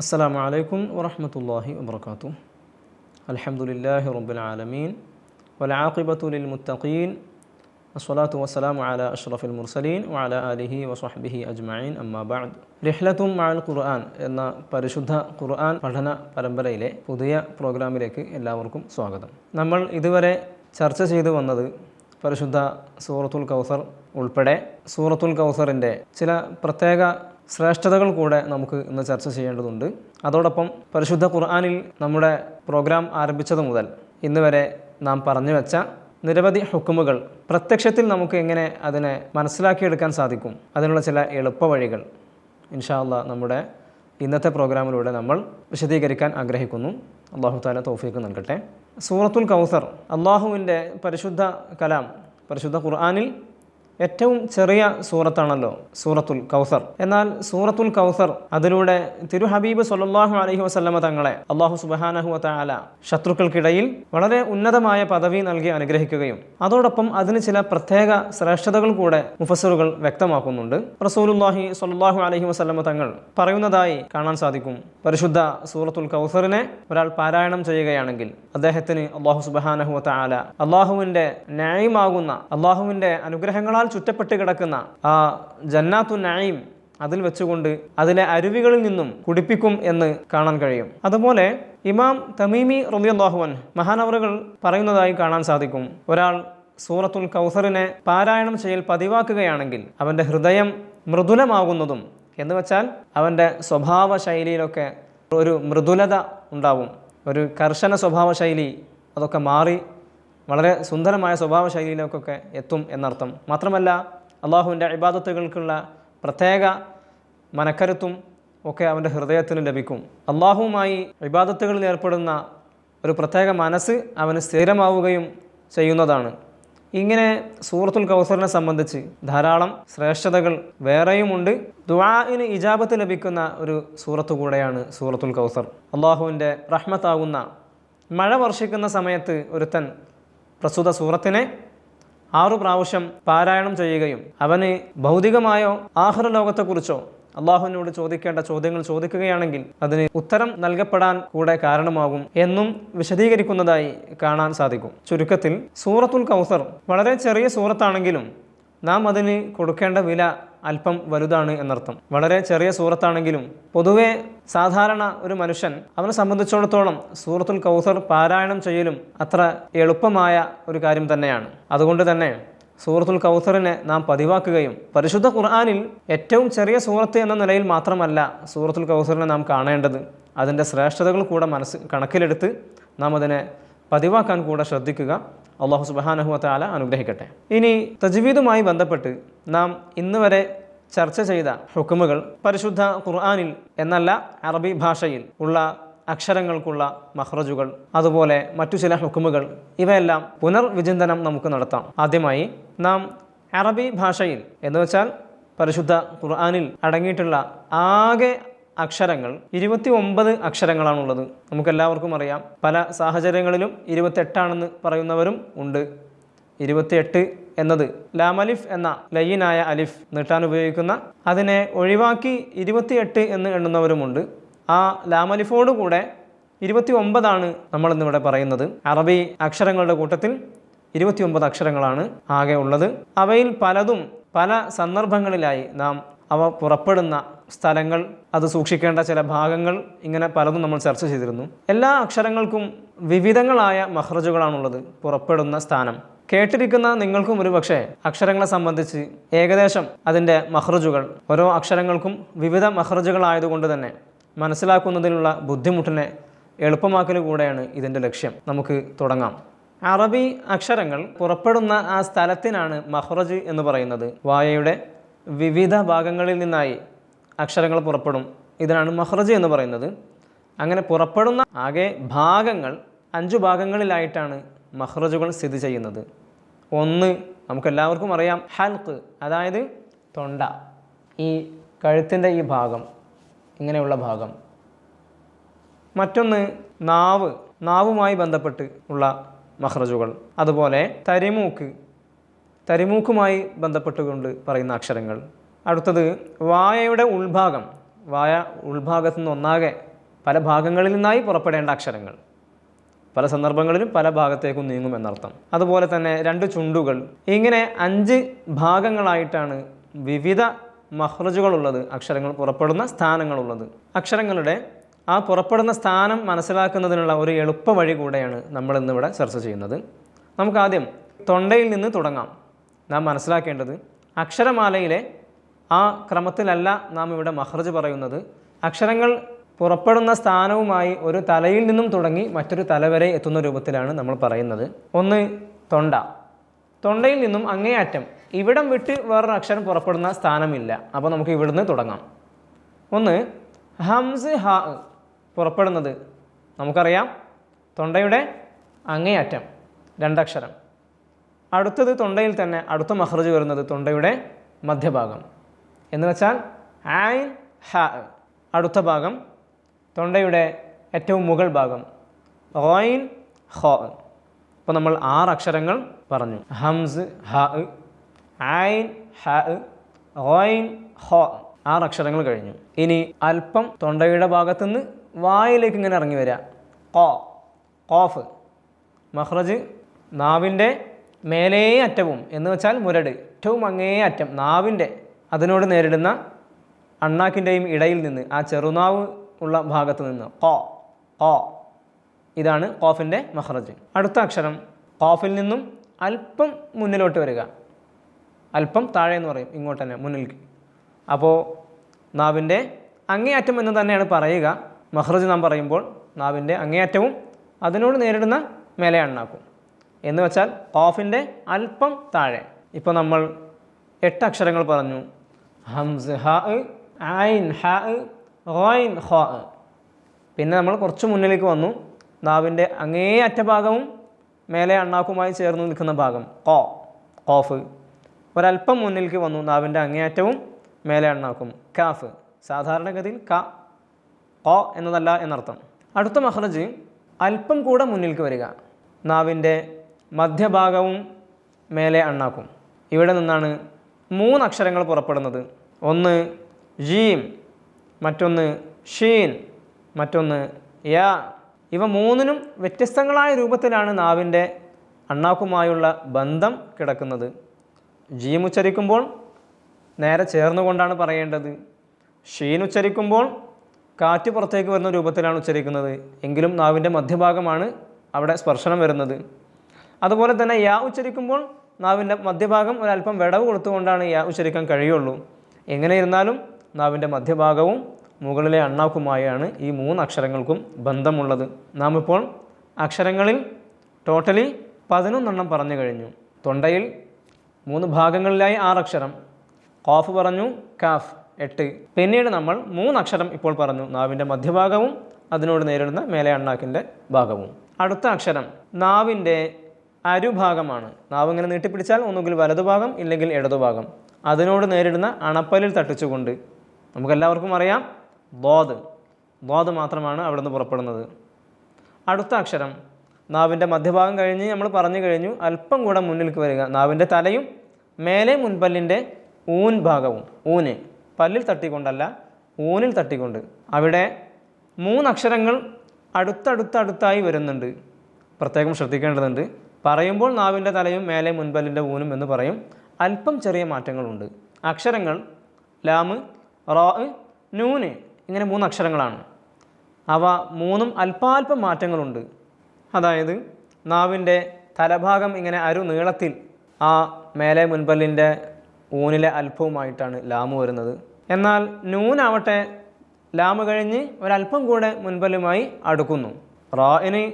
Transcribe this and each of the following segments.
അസ്സാം അലൈക്കും വറഹമത്തല്ലാഹി വാബർക്കാത്തു അലഹമുല്ലാഹി റബ്ബുൽ ആലമീൻ. വലാഖിബത്തുലിൽ മുത്തഖീൻ. അസ്വലാത്തു വസ്സലാം അല അഷ്റഫുൽ മുർസലീൻ വല അലിഹി വസ്വഹബിഹി അജ്മൈൻ അമ്മാബാദ് റിഹ്ലത്തും മാൽ ഖുർആൻ എന്ന പരിശുദ്ധ ഖുർആൻ പഠന പരമ്പരയിലെ പുതിയ പ്രോഗ്രാമിലേക്ക് എല്ലാവർക്കും സ്വാഗതം. നമ്മൾ ഇതുവരെ ചർച്ച ചെയ്തു വന്നത് പരിശുദ്ധ സൂറത്തുൽ കൗസർ ഉൾപ്പെടെ സൂറത്തുൽ കൗസറിന്റെ ചില പ്രത്യേക ശ്രേഷ്ഠതകൾ കൂടെ നമുക്ക് ഇന്ന് ചർച്ച ചെയ്യേണ്ടതുണ്ട്. അതോടൊപ്പം പരിശുദ്ധ ഖുർആാനിൽ നമ്മുടെ പ്രോഗ്രാം ആരംഭിച്ചത് മുതൽ ഇന്ന് വരെ നാം പറഞ്ഞു വെച്ച നിരവധി ഹുക്കുമുകൾ പ്രത്യക്ഷത്തിൽ നമുക്ക് എങ്ങനെ അതിനെ മനസ്സിലാക്കിയെടുക്കാൻ സാധിക്കും? അതിനുള്ള ചില എളുപ്പ വഴികൾ ഇൻഷാ അള്ളാ നമ്മുടെ ഇന്നത്തെ പ്രോഗ്രാമിലൂടെ നമ്മൾ വിശദീകരിക്കാൻ ആഗ്രഹിക്കുന്നു. അള്ളാഹു താല തോഫിക്ക് നൽകട്ടെ. സൂറത്തുൽ കൗസർ അള്ളാഹുവിന്റെ പരിശുദ്ധ കലാം പരിശുദ്ധ ഖുർആാനിൽ ഏറ്റവും ചെറിയ സൂറത്താണല്ലോ സൂറത്തുൽ കൗസർ. എന്നാൽ സൂറത്തുൽ കൗസർ അതിലൂടെ തിരു ഹബീബ് സൊല്ലാഹു അലഹി വസല്ലമ തങ്ങളെ അള്ളാഹു സുബാനഹു താല ശത്രുക്കൾക്കിടയിൽ വളരെ ഉന്നതമായ പദവി നൽകി അനുഗ്രഹിക്കുകയും അതോടൊപ്പം അതിന് ചില പ്രത്യേക ശ്രേഷ്ഠതകൾ കൂടെ മുഫസറുകൾ വ്യക്തമാക്കുന്നുണ്ട്. റസൂലുല്ലാഹി സൊല്ലാഹു അലഹി വസല്ലമ തങ്ങൾ പറയുന്നതായി കാണാൻ സാധിക്കും. പരിശുദ്ധ സൂറത്തുൽ കൗസറിനെ ഒരാൾ പാരായണം ചെയ്യുകയാണെങ്കിൽ അദ്ദേഹത്തിന് അള്ളാഹു സുബാനഹു താല അള്ളാഹുവിന്റെ ന്യായമാകുന്ന അള്ളാഹുവിന്റെ അനുഗ്രഹങ്ങളാൽ ചുറ്റപ്പെട്ട് കിടക്കുന്ന ആ ജന്നാത്തു നായിം അതിൽ വെച്ചുകൊണ്ട് അതിലെ അരുവികളിൽ നിന്നും കുടിപ്പിക്കും എന്ന് കാണാൻ കഴിയും. അതുപോലെ ഇമാം തമീമി റബിയാഹുവൻ മഹാനവറുകൾ പറയുന്നതായി കാണാൻ സാധിക്കും. ഒരാൾ സൂറത്തുൽ കൗസറിനെ പാരായണം ചെയ്യൽ പതിവാക്കുകയാണെങ്കിൽ അവന്റെ ഹൃദയം മൃദുലമാകുന്നതും എന്ന് വെച്ചാൽ അവന്റെ സ്വഭാവ ശൈലിയിലൊക്കെ ഒരു മൃദുലത ഉണ്ടാവും. ഒരു കർശന സ്വഭാവ ശൈലി അതൊക്കെ മാറി വളരെ സുന്ദരമായ സ്വഭാവ ശൈലിയിലേക്കൊക്കെ എത്തും എന്നർത്ഥം. മാത്രമല്ല അള്ളാഹുവിന്റെ ഇബാദത്തുകൾക്കുള്ള പ്രത്യേക മനക്കരുത്തും ഒക്കെ അവന്റെ ഹൃദയത്തിന് ലഭിക്കും. അള്ളാഹുവുമായി ഇബാദത്തുകളിൽ ഏർപ്പെടുന്ന ഒരു പ്രത്യേക മനസ്സ് അവന് സ്ഥിരമാവുകയും ചെയ്യുന്നതാണ്. ഇങ്ങനെ സൂറത്തുൽ കൗസറിനെ സംബന്ധിച്ച് ധാരാളം ശ്രേഷ്ഠതകൾ വേറെയുമുണ്ട്. ദുആഇന് ഇജാബത്ത് ലഭിക്കുന്ന ഒരു സൂറത്ത് കൂടെയാണ് സൂറത്തുൽ കൗസർ. അള്ളാഹുവിന്റെ റഹ്മത്താകുന്ന മഴ വർഷിക്കുന്ന സമയത്ത് ഒരുത്തൻ പ്രസ്തുത സൂറത്തിനെ ആറു പ്രാവശ്യം പാരായണം ചെയ്യുകയും അവന് ഭൗതികമായോ ആഹ്റ ലോകത്തെക്കുറിച്ചോ അള്ളാഹുവിനോട് ചോദിക്കേണ്ട ചോദ്യങ്ങൾ ചോദിക്കുകയാണെങ്കിൽ അതിന് ഉത്തരം നൽകപ്പെടാൻ കൂടെ കാരണമാകും എന്നും വിശദീകരിക്കുന്നതായി കാണാൻ സാധിക്കും. ചുരുക്കത്തിൽ സൂറത്തുൽ കൗസർ വളരെ ചെറിയ സൂറത്താണെങ്കിലും നാം അതിന് കൊടുക്കേണ്ട വില അല്പം വലുതാണ് എന്നർത്ഥം. വളരെ ചെറിയ സൂറത്താണെങ്കിലും പൊതുവെ സാധാരണ ഒരു മനുഷ്യൻ അവനെ സംബന്ധിച്ചിടത്തോളം സൂറത്തുൽ കൗസർ പാരായണം ചെയ്യലും അത്ര എളുപ്പമായ ഒരു കാര്യം തന്നെയാണ്. അതുകൊണ്ട് തന്നെ സൂറത്തുൽ കൗസറിനെ നാം പതിവാക്കുകയും പരിശുദ്ധ ഖുർആാനിൽ ഏറ്റവും ചെറിയ സൂറത്ത് എന്ന നിലയിൽ മാത്രമല്ല സൂറത്തുൽ കൗസറിനെ നാം കാണേണ്ടത്. അതിന്റെ ശ്രേഷ്ഠതകൾ കൂടെ മനസ്സ് കണക്കിലെടുത്ത് നാം അതിനെ പതിവാക്കാൻ കൂടെ ശ്രദ്ധിക്കുക. അള്ളാഹു സുബാനഹുവ ആല അനുഗ്രഹിക്കട്ടെ. ഇനി തജ്വീദുമായി ബന്ധപ്പെട്ട് നാം ഇന്ന് വരെ ചർച്ച ചെയ്ത ഹുക്കുമുകൾ പരിശുദ്ധ ഖുർആാനിൽ എന്നല്ല അറബി ഭാഷയിൽ ഉള്ള അക്ഷരങ്ങൾക്കുള്ള മഹ്റജുകൾ അതുപോലെ മറ്റു ചില ഹുക്കുമുകൾ. ഇവയെല്ലാം പുനർവിചിന്തനം നമുക്ക് നടത്താം. ആദ്യമായി നാം അറബി ഭാഷയിൽ എന്ന് വെച്ചാൽ പരിശുദ്ധ ഖുർആാനിൽ അടങ്ങിയിട്ടുള്ള ആകെ അക്ഷരങ്ങൾ ഇരുപത്തി ഒമ്പത് അക്ഷരങ്ങളാണുള്ളത്. നമുക്കെല്ലാവർക്കും അറിയാം പല സാഹചര്യങ്ങളിലും ഇരുപത്തെട്ടാണെന്ന് പറയുന്നവരും ഉണ്ട്. ഇരുപത്തിയെട്ട് എന്നത് ലാമലിഫ് എന്ന ലയ്യനായ അലിഫ് നീട്ടാൻ ഉപയോഗിക്കുന്ന അതിനെ ഒഴിവാക്കി ഇരുപത്തിയെട്ട് എന്ന് എണ്ണുന്നവരുമുണ്ട്. ആ ലാമലിഫോടുകൂടെ ഇരുപത്തി ഒമ്പതാണ് നമ്മളിന്നിവിടെ പറയുന്നത്. അറബി അക്ഷരങ്ങളുടെ കൂട്ടത്തിൽ ഇരുപത്തി ഒമ്പത് അക്ഷരങ്ങളാണ് ആകെ ഉള്ളത്. അവയിൽ പലതും പല സന്ദർഭങ്ങളിലായി നാം അവ പുറപ്പെടുന്ന സ്ഥലങ്ങൾ അത് സൂക്ഷിക്കേണ്ട ചില ഭാഗങ്ങൾ ഇങ്ങനെ പലതും നമ്മൾ ചർച്ച ചെയ്തിരുന്നു. എല്ലാ അക്ഷരങ്ങൾക്കും വിവിധങ്ങളായ മഹ്റജുകളാണുള്ളത് പുറപ്പെടുന്ന സ്ഥാനം. കേട്ടിരിക്കുന്ന നിങ്ങൾക്കും ഒരു പക്ഷേ അക്ഷരങ്ങളെ സംബന്ധിച്ച് ഏകദേശം അതിന്റെ മഹ്റജുകൾ. ഓരോ അക്ഷരങ്ങൾക്കും വിവിധ മഹ്റജുകളായതുകൊണ്ട് തന്നെ മനസ്സിലാക്കുന്നതിനുള്ള ബുദ്ധിമുട്ടിനെ എളുപ്പമാക്കൽ കൂടെയാണ് ഇതിന്റെ ലക്ഷ്യം. നമുക്ക് തുടങ്ങാം. അറബി അക്ഷരങ്ങൾ പുറപ്പെടുന്ന ആ സ്ഥലത്തിനാണ് മഹ്റജ് എന്ന് പറയുന്നത്. വായയുടെ വിവിധ ഭാഗങ്ങളിൽ നിന്നായി അക്ഷരങ്ങൾ പുറപ്പെടും. ഇതിനാണ് മഹ്റജ് എന്ന് പറയുന്നത്. അങ്ങനെ പുറപ്പെടുന്ന ആകെ ഭാഗങ്ങൾ അഞ്ചു ഭാഗങ്ങളിലായിട്ടാണ് മഹ്റജുകൾ സ്ഥിതി ചെയ്യുന്നത്. ഒന്ന് നമുക്കെല്ലാവർക്കും അറിയാം. ഹൽക്ക് അതായത് തൊണ്ട. ഈ കഴുത്തിന്റെ ഈ ഭാഗം ഇങ്ങനെയുള്ള ഭാഗം. മറ്റൊന്ന് നാവ്. നാവുമായി ബന്ധപ്പെട്ട് ഉള്ള മഹ്റജുകൾ അതുപോലെ തരിമൂക്ക്. തരിമൂക്കുമായി ബന്ധപ്പെട്ടുകൊണ്ട് പറയുന്ന അക്ഷരങ്ങൾ. അടുത്തത് വായയുടെ ഉൾഭാഗം. വായ ഉൾഭാഗത്തു നിന്ന് ഒന്നാകെ പല ഭാഗങ്ങളിൽ നിന്നായി പുറപ്പെടേണ്ട അക്ഷരങ്ങൾ. പല സന്ദർഭങ്ങളിലും പല ഭാഗത്തേക്കും നീങ്ങും എന്നർത്ഥം. അതുപോലെ തന്നെ രണ്ട് ചുണ്ടുകൾ. ഇങ്ങനെ അഞ്ച് ഭാഗങ്ങളായിട്ടാണ് വിവിധ മഹ്റജുകളുള്ളത് അക്ഷരങ്ങൾ പുറപ്പെടുന്ന സ്ഥാനങ്ങളുള്ളത്. അക്ഷരങ്ങളുടെ ആ പുറപ്പെടുന്ന സ്ഥാനം മനസ്സിലാക്കുന്നതിനുള്ള ഒരു എളുപ്പ വഴി കൂടെയാണ് നമ്മൾ ഇന്നിവിടെ ചർച്ച ചെയ്യുന്നത്. നമുക്കാദ്യം തൊണ്ടയിൽ നിന്ന് തുടങ്ങാം. നാം മനസ്സിലാക്കേണ്ടത് അക്ഷരമാലയിലെ ആ ക്രമത്തിലല്ല നാം ഇവിടെ മഹ്റജ് പറയുന്നത്. അക്ഷരങ്ങൾ പുറപ്പെടുന്ന സ്ഥാനവുമായി ഒരു തലയിൽ നിന്നും തുടങ്ങി മറ്റൊരു തല വരെ എത്തുന്ന രൂപത്തിലാണ് നമ്മൾ പറയുന്നത്. ഒന്ന് തൊണ്ട. തൊണ്ടയിൽ നിന്നും അങ്ങേയറ്റം ഇവിടം വിട്ട് വേറൊരു അക്ഷരം പുറപ്പെടുന്ന സ്ഥാനമില്ല. അപ്പോൾ നമുക്ക് ഇവിടുന്ന് തുടങ്ങാം. ഒന്ന് ഹംസ് ഹ പുറപ്പെടുന്നത്. നമുക്കറിയാം തൊണ്ടയുടെ അങ്ങേയറ്റം രണ്ടക്ഷരം. അടുത്തത് തൊണ്ടയിൽ തന്നെ അടുത്ത മഹർജ് വരുന്നത് തൊണ്ടയുടെ മധ്യഭാഗം. എന്ന് വെച്ചാൽ ആയിൻ ഹ അടുത്ത ഭാഗം തൊണ്ടയുടെ ഏറ്റവും മുകൾ ഭാഗം. ഓയിൻ ഹോ. അപ്പോൾ നമ്മൾ ആറ് അക്ഷരങ്ങൾ പറഞ്ഞു. ഹംസ് ഹ ഐൻ ഹ ഓയിൻ ഹോ. ആറ് അക്ഷരങ്ങൾ കഴിഞ്ഞു. ഇനി അല്പം തൊണ്ടയുടെ ഭാഗത്തുനിന്ന് വായിലേക്ക് ഇങ്ങനെ ഇറങ്ങി വരിക കോ കോഫ്. മഹ്റജ് നാവിന്റെ മേലേ അറ്റവും എന്ന് വെച്ചാൽ മുരട്. ഏറ്റവും അങ്ങേ അറ്റം നാവിന്റെ അതിനോട് നേരിടുന്ന അണ്ണാക്കിന്റെയും ഇടയിൽ നിന്ന് ആ ചെറുനാവ് ഉള്ള ഭാഗത്ത് നിന്ന്. കോ കോ ഇതാണ് കോഫിന്റെ മഹ്റജ് അടുത്ത അക്ഷരം കോഫിൽ നിന്നും അല്പം മുന്നിലോട്ട് വരിക. അല്പം താഴെ എന്ന് പറയും ഇങ്ങോട്ട് തന്നെ മുന്നിലേക്ക് അപ്പോൾ നാവിന്റെ അങ്ങേയറ്റം എന്ന് തന്നെയാണ് പറയുക. മഹ്റജ് നാം പറയുമ്പോൾ നാവിന്റെ അങ്ങേയറ്റവും അതിനോട് നേരിടുന്ന മേലെ അണ്ണാക്കും എന്ന് വെച്ചാൽ കോഫിന്റെ അല്പം താഴെ. ഇപ്പോൾ നമ്മൾ എട്ട് അക്ഷരങ്ങൾ പറഞ്ഞു. ഹംസ് ഹ ഐൻ ഹ റോയിൻ ഹോ പിന്നെ നമ്മൾ കുറച്ച് മുന്നിലേക്ക് വന്നു. നാവിന്റെ അങ്ങേ അറ്റഭാഗവും മേലെ അണ്ണാക്കുമായി ചേർന്ന് നിൽക്കുന്ന ഭാഗം കോ കോഫ്. ഒരല്പം മുന്നിലേക്ക് വന്നു നാവിന്റെ അങ്ങേയറ്റവും മേലെ അണ്ണാക്കും കാഫ്. സാധാരണഗതിയിൽ ക കോ എന്നതല്ല എന്നർത്ഥം. അടുത്ത മഹ്റജ് അല്പം കൂടെ മുന്നിലേക്ക് വരിക. നാവിന്റെ മധ്യഭാഗവും മേലെ അണ്ണാക്കും. ഇവിടെ നിന്നാണ് മൂന്ന് അക്ഷരങ്ങൾ പുറപ്പെടുന്നത്. ഒന്ന് ജീം. മറ്റൊന്ന് ഷീൻ മറ്റൊന്ന് യാ. ഇവ മൂന്നിനും വ്യത്യസ്തങ്ങളായ രൂപത്തിലാണ് നാവിന്റെ അണ്ണാക്കുമായുള്ള ബന്ധം കിടക്കുന്നത്. ജീം ഉച്ചരിക്കുമ്പോൾ നേരെ ചേർന്നുകൊണ്ടാണ് പറയേണ്ടത്. ഷീൻ ഉച്ചരിക്കുമ്പോൾ കാറ്റ് പുറത്തേക്ക് വരുന്ന രൂപത്തിലാണ് ഉച്ചരിക്കുന്നത്. എങ്കിലും നാവിന്റെ മധ്യഭാഗമാണ് അവിടെ സ്പർശനം വരുന്നത്. അതുപോലെ തന്നെ യാ ഉച്ചരിക്കുമ്പോൾ നാവിന്റെ മധ്യഭാഗം ഒരല്പം വിടവ് കൊടുത്തുകൊണ്ടാണ് യാ ഉച്ചരിക്കാൻ കഴിയുള്ളൂ. എങ്ങനെ ഇരുന്നാലും നാവിന്റെ മധ്യഭാഗവും മുകളിലെ അണ്ണാക്കുമായാണ് ഈ മൂന്ന് അക്ഷരങ്ങൾക്കും ബന്ധമുള്ളത്. നാം ഇപ്പോൾ അക്ഷരങ്ങളിൽ ടോട്ടലി പതിനൊന്നെണ്ണം പറഞ്ഞു കഴിഞ്ഞു. തൊണ്ടയിൽ മൂന്ന് ഭാഗങ്ങളിലായി ആറ് അക്ഷരം. കോഫ് പറഞ്ഞു കാഫ് എട്ട്. പിന്നീട് നമ്മൾ മൂന്ന് അക്ഷരം ഇപ്പോൾ പറഞ്ഞു. നാവിന്റെ മധ്യഭാഗവും അതിനോട് നേരിടുന്ന മേലെ അണ്ണാക്കിന്റെ ഭാഗവും. അടുത്ത അക്ഷരം നാവിന്റെ അരുഭാഗമാണ്. നാവ് ഇങ്ങനെ നീട്ടിപ്പിടിച്ചാൽ ഒന്നുകിൽ വലതുഭാഗം ഇല്ലെങ്കിൽ ഇടതുഭാഗം അതിനോട് നേരിടുന്ന അണപ്പലിൽ തട്ടിച്ചുകൊണ്ട് നമുക്കെല്ലാവർക്കും അറിയാം. ബോധ് ബോധ് മാത്രമാണ് അവിടെ നിന്ന് പുറപ്പെടുന്നത്. അടുത്ത അക്ഷരം. നാവിന്റെ മധ്യഭാഗം കഴിഞ്ഞ് നമ്മൾ പറഞ്ഞു കഴിഞ്ഞു അല്പം കൂടെ മുന്നിലേക്ക് വരിക. നാവിന്റെ തലയും മേലെ മുൻപല്ലിന്റെ ഊൻ ഭാഗവും. ഊന്. പല്ലിൽ തട്ടിക്കൊണ്ടല്ല ഊനിൽ തട്ടിക്കൊണ്ട്. അവിടെ മൂന്നക്ഷരങ്ങൾ അടുത്തടുത്തടുത്തായി വരുന്നുണ്ട്. പ്രത്യേകം ശ്രദ്ധിക്കേണ്ടതുണ്ട്. പറയുമ്പോൾ നാവിന്റെ തലയും മേലെ മുൻപല്ലിന്റെ ഊനും എന്ന് പറയും. അല്പം ചെറിയ മാറ്റങ്ങളുണ്ട്. അക്ഷരങ്ങൾ ലാമ് റോ നൂന്. ഇങ്ങനെ മൂന്ന് അക്ഷരങ്ങളാണ്. അവ മൂന്നും അല്പാൽപം മാറ്റങ്ങളുണ്ട്. അതായത് നാവിന്റെ തലഭാഗം ഇങ്ങനെ അരു നീളത്തിൽ ആ മേലെ മുൻപല്ലിന്റെ ഊനിലെ അല്പവുമായിട്ടാണ് ലാമ് വരുന്നത്. എന്നാൽ നൂനാവട്ടെ ലാമ് കഴിഞ്ഞ് ഒരല്പം കൂടെ മുൻപല്ലുമായി അടുക്കുന്നു. റായിന്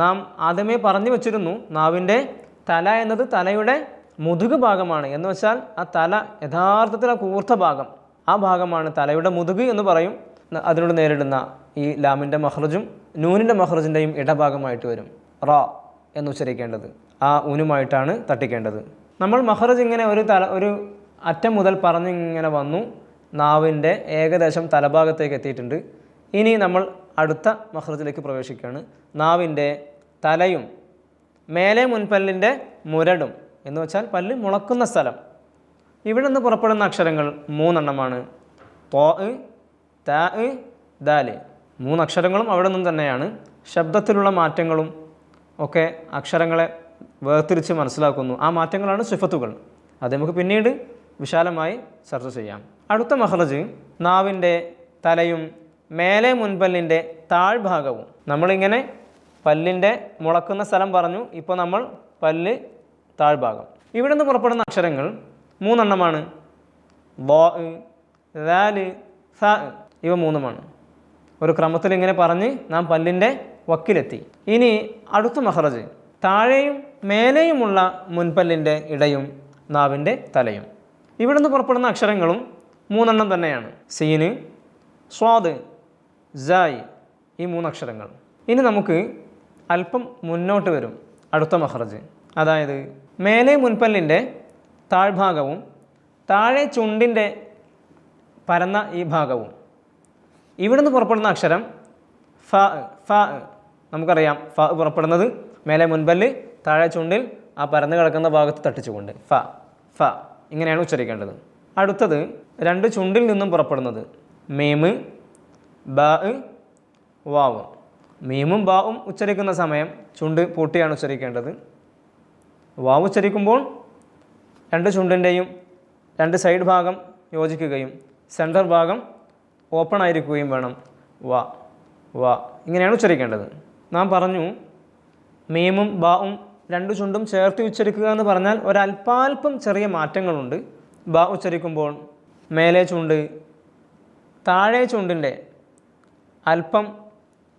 നാം ആദ്യമേ പറഞ്ഞു വച്ചിരുന്നു നാവിന്റെ തല എന്നത് തലയുടെ മുതുക് ഭാഗമാണ്. എന്ന് വെച്ചാൽ ആ തല യഥാർത്ഥത്തിൽ ആ കൂർത്ത ഭാഗം. ആ ഭാഗമാണ് തലയുടെ മുതുക് എന്ന് പറയും. അതിനോട് നേരിടുന്ന ഈ ലാമിന്റെ മഹ്റജും നൂനിന്റെ മഹ്റജിന്റെയും ഇടഭാഗമായിട്ട് വരും. റ എന്ന് ഉച്ചരിക്കേണ്ടത്. ആ ഊനുമായിട്ടാണ് തട്ടിക്കേണ്ടത്. നമ്മൾ മഹ്റജ് ഇങ്ങനെ ഒരു തല ഒരു അറ്റം മുതൽ പറഞ്ഞിങ്ങനെ വന്നു. നാവിന്റെ ഏകദേശം തലഭാഗത്തേക്ക് എത്തിയിട്ടുണ്ട്. ഇനി നമ്മൾ അടുത്ത മഹ്റജിലേക്ക് പ്രവേശിക്കുകയാണ്. നാവിന്റെ തലയും മേലെ മുൻപല്ലിന്റെ മുരടും എന്ന് വെച്ചാൽ പല്ല് മുളക്കുന്ന സ്ഥലം. ഇവിടെ നിന്ന് പുറപ്പെടുന്ന അക്ഷരങ്ങൾ മൂന്നെണ്ണമാണ്. തോ താ ദാൽ. മൂന്ന് അക്ഷരങ്ങളും അവിടെ നിന്ന് തന്നെയാണ്. ശബ്ദത്തിലുള്ള മാറ്റങ്ങളും ഒക്കെ അക്ഷരങ്ങളെ വേർതിരിച്ച് മനസ്സിലാക്കുന്നു. ആ മാറ്റങ്ങളാണ് സിഫത്തുകൾ. അത് നമുക്ക് പിന്നീട് വിശാലമായി ചർച്ച ചെയ്യാം. അടുത്ത മഹ്റജ് നാവിന്റെ തലയും മേലെ മുൻപല്ലിന്റെ താഴ്ഭാഗവും. നമ്മളിങ്ങനെ പല്ലിന്റെ മുളക്കുന്ന സ്ഥലം പറഞ്ഞു. ഇപ്പോൾ നമ്മൾ പല്ല് താഴ്ഭാഗം. ഇവിടെ നിന്ന് പുറപ്പെടുന്ന അക്ഷരങ്ങൾ മൂന്നെണ്ണമാണ്. ഇവ മൂന്നുമാണ്. ഒരു ക്രമത്തിൽ ഇങ്ങനെ പറഞ്ഞ് നാം പല്ലിന്റെ വക്കിലെത്തി. ഇനി അടുത്ത മഹറജ്. താഴെയും മേലെയുമുള്ള മുൻപല്ലിന്റെ ഇടയും നാവിന്റെ തലയും. ഇവിടെ നിന്ന് പുറപ്പെടുന്ന അക്ഷരങ്ങളും മൂന്നെണ്ണം തന്നെയാണ്. സീന് സ്വാദ് ജായ് ഈ മൂന്നക്ഷരങ്ങൾ ഇനി നമുക്ക് അല്പം മുന്നോട്ട് വരും. അടുത്ത മഹറജ്. അതായത് മേലെ മുൻപല്ലിന്റെ താഴ്ഭാഗവും താഴെ ചുണ്ടിന്റെ പരന്ന ഈ ഭാഗവും. ഇവിടുന്ന് പുറപ്പെടുന്ന അക്ഷരം ഫ ഫ നമുക്കറിയാം. ഫ പുറപ്പെടുന്നത് മേലെ മുൻപല്ല് താഴെ ചുണ്ടിൽ ആ പരന്ന് കിടക്കുന്ന ഭാഗത്ത് തട്ടിച്ചുകൊണ്ട്. ഫ ഫ ഇങ്ങനെയാണ് ഉച്ചരിക്കേണ്ടത്. അടുത്തത് രണ്ട് ചുണ്ടിൽ നിന്നും പുറപ്പെടുന്നത്. മീമ് ബ വാവ് മീമും ബാവും ഉച്ചരിക്കുന്ന സമയം ചുണ്ട് പൂട്ടിയാണ് ഉച്ചരിക്കേണ്ടത്. വാവ് ഉച്ചരിക്കുമ്പോൾ രണ്ട് ചുണ്ടിന്റെയും രണ്ട് സൈഡ് ഭാഗം യോജിക്കുകയും സെന്റർ ഭാഗം ഓപ്പൺ ആയിരിക്കുകയും വേണം. വ വ. ഇങ്ങനെയാണ് ഉച്ചരിക്കേണ്ടത്. നാം പറഞ്ഞു മീമും ബാവും രണ്ട് ചുണ്ടും ചേർത്ത് ഉച്ചരിക്കുക എന്ന് പറഞ്ഞാൽ ഒരൽപാൽപ്പം ചെറിയ മാറ്റങ്ങളുണ്ട്. ബ ഉച്ചരിക്കുമ്പോൾ മേലെ ചുണ്ട് താഴെ ചുണ്ടിന്റെ അല്പം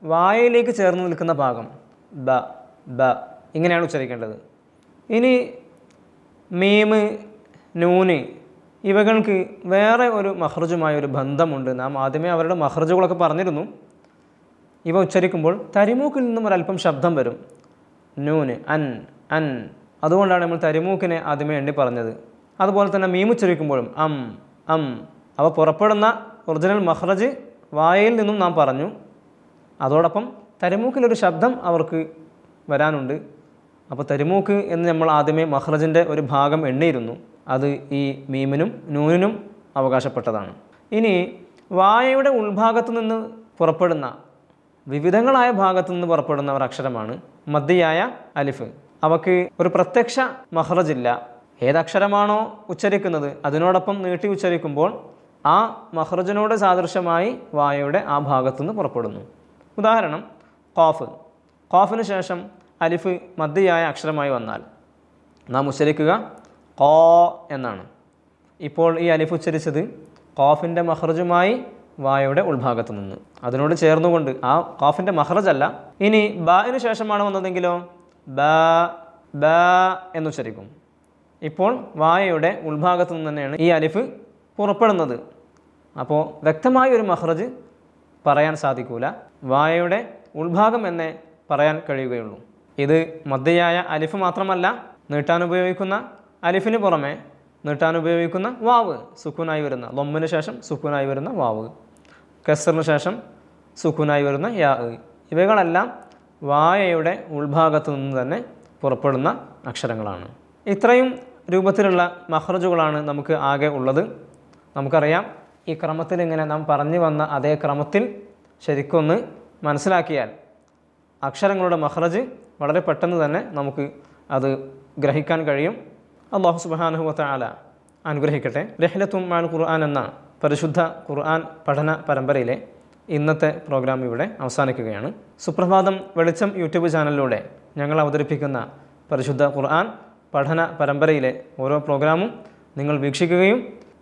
വായയിലേക്ക് ചേർന്ന് നിൽക്കുന്ന ഭാഗം. ബ ബ. ഇങ്ങനെയാണ് ഉച്ചരിക്കേണ്ടത്. ഇനി മീമ് നൂന് ഇവകൾക്ക് വേറെ ഒരു മഹർജുമായ ഒരു ബന്ധമുണ്ട്. നാം ആദ്യമേ അവരുടെ മഹർജുകളൊക്കെ പറഞ്ഞിരുന്നു. ഇവ ഉച്ചരിക്കുമ്പോൾ തരിമൂക്കിൽ നിന്നും ഒരല്പം ശബ്ദം വരും. നൂന് അൻ അൻ. അതുകൊണ്ടാണ് നമ്മൾ തരിമൂക്കിനെ ആദ്യമേ എണ്ണി പറഞ്ഞത്. അതുപോലെ തന്നെ മീം ഉച്ചരിക്കുമ്പോഴും അം അം. അവ പുറപ്പെടുന്ന ഒറിജിനൽ മഹ്റജ് വായയിൽ നിന്നും നാം പറഞ്ഞു. അതോടൊപ്പം തരിമൂക്കിലൊരു ശബ്ദം അവർക്ക് വരാനുണ്ട്. അപ്പോൾ തരിമൂക്ക് എന്ന് നമ്മൾ ആദ്യമേ മഹ്റജിന്റെ ഒരു ഭാഗം എണ്ണിയിരുന്നു. അത് ഈ മീമിനും നൂനിനും അവകാശപ്പെട്ടതാണ്. ഇനി വായയുടെ ഉൾഭാഗത്തു നിന്ന് പുറപ്പെടുന്ന വിവിധങ്ങളായ ഭാഗത്തു നിന്ന് പുറപ്പെടുന്ന ഒരു അക്ഷരമാണ് മദ്യയായ അലിഫ്. അവക്ക് ഒരു പ്രത്യക്ഷ മഹ്റജില്ല. ഏതക്ഷരമാണോ ഉച്ചരിക്കുന്നത് അതിനോടൊപ്പം നീട്ടി ഉച്ചരിക്കുമ്പോൾ ആ മഹ്റജിനോട് സാദൃശ്യമായി വായയുടെ ആ ഭാഗത്തു നിന്ന് പുറപ്പെടുന്നു. ഉദാഹരണം കോഫ് കോഫിന് ശേഷം അലിഫ് മദ്യയായ അക്ഷരമായി വന്നാൽ. നാം ഉച്ചരിക്കുക കോ എന്നാണ്. ഇപ്പോൾ ഈ അലിഫ് ഉച്ചരിച്ചത് കോഫിന്റെ മഹ്റജുമായി വായയുടെ ഉൾഭാഗത്ത് നിന്ന്. അതിനോട് ചേർന്നുകൊണ്ട് ആ കോഫിന്റെ മഹ്റജല്ല ഇനി ബാന് ശേഷമാണ് വന്നതെങ്കിലോ? ബ ബ എന്നുച്ചരിക്കും ഇപ്പോൾ വായയുടെ ഉൾഭാഗത്തു നിന്ന് തന്നെയാണ് ഈ അലിഫ് പുറപ്പെടുന്നത്. അപ്പോൾ വ്യക്തമായ ഒരു മഹ്റജ് പറയാൻ സാധിക്കൂല. വായയുടെ ഉൾഭാഗം എന്നേ പറയാൻ കഴിയുകയുള്ളൂ. ഇത് മദ്യയായ അലിഫ് മാത്രമല്ല നീട്ടാൻ ഉപയോഗിക്കുന്ന അലിഫിന് പുറമെ നീട്ടാൻ ഉപയോഗിക്കുന്ന വാവ് സുക്കൂനായി വരുന്ന ലൊമ്മിന് ശേഷം സുക്കൂനായി വരുന്ന വാവ് കസറിന് ശേഷം സുക്കൂനായി വരുന്ന യാ ഇവകളെല്ലാം വായയുടെ ഉൾഭാഗത്തു നിന്ന് തന്നെ പുറപ്പെടുന്ന അക്ഷരങ്ങളാണ്. ഇത്രയും രൂപത്തിലുള്ള മഹ്റജുകളാണ് നമുക്ക് ആകെ ഉള്ളത്. നമുക്കറിയാം ഈ ക്രമത്തിൽ ഇങ്ങനെ നാം പറഞ്ഞു വന്ന അതേ ക്രമത്തിൽ ശരിക്കൊന്ന് മനസ്സിലാക്കിയാൽ അക്ഷരങ്ങളുടെ മഹ്റജ് വളരെ പെട്ടെന്ന് തന്നെ നമുക്ക് അത് ഗ്രഹിക്കാൻ കഴിയും. അള്ളാഹു സുബാനുഭവത്തെ ആല അനുഗ്രഹിക്കട്ടെ. ലഹ്ലത്തും മാൻ ഖുർആൻ എന്ന പരിശുദ്ധ ഖുർആൻ പഠന പരമ്പരയിലെ ഇന്നത്തെ പ്രോഗ്രാം ഇവിടെ അവസാനിക്കുകയാണ്. സുപ്രഭാതം വെളിച്ചം യൂട്യൂബ് ചാനലിലൂടെ ഞങ്ങൾ അവതരിപ്പിക്കുന്ന പരിശുദ്ധ ഖുർആൻ പഠന പരമ്പരയിലെ ഓരോ പ്രോഗ്രാമും നിങ്ങൾ വീക്ഷിക്കുകയും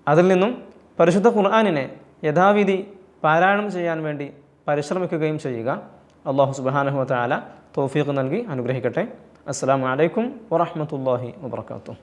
അതിൽ നിന്നും പരിശുദ്ധ ഖുർആാനിനെ യഥാവിധി പാരായണം ചെയ്യാൻ വേണ്ടി പരിശ്രമിക്കുകയും ചെയ്യുക. അള്ളാഹു സുബാനഹു താല തോഫീഖ് നൽകി അനുഗ്രഹിക്കട്ടെ. അസ്സാം വലൈക്കും വറഹമത്തല്ലാഹി വാത്തു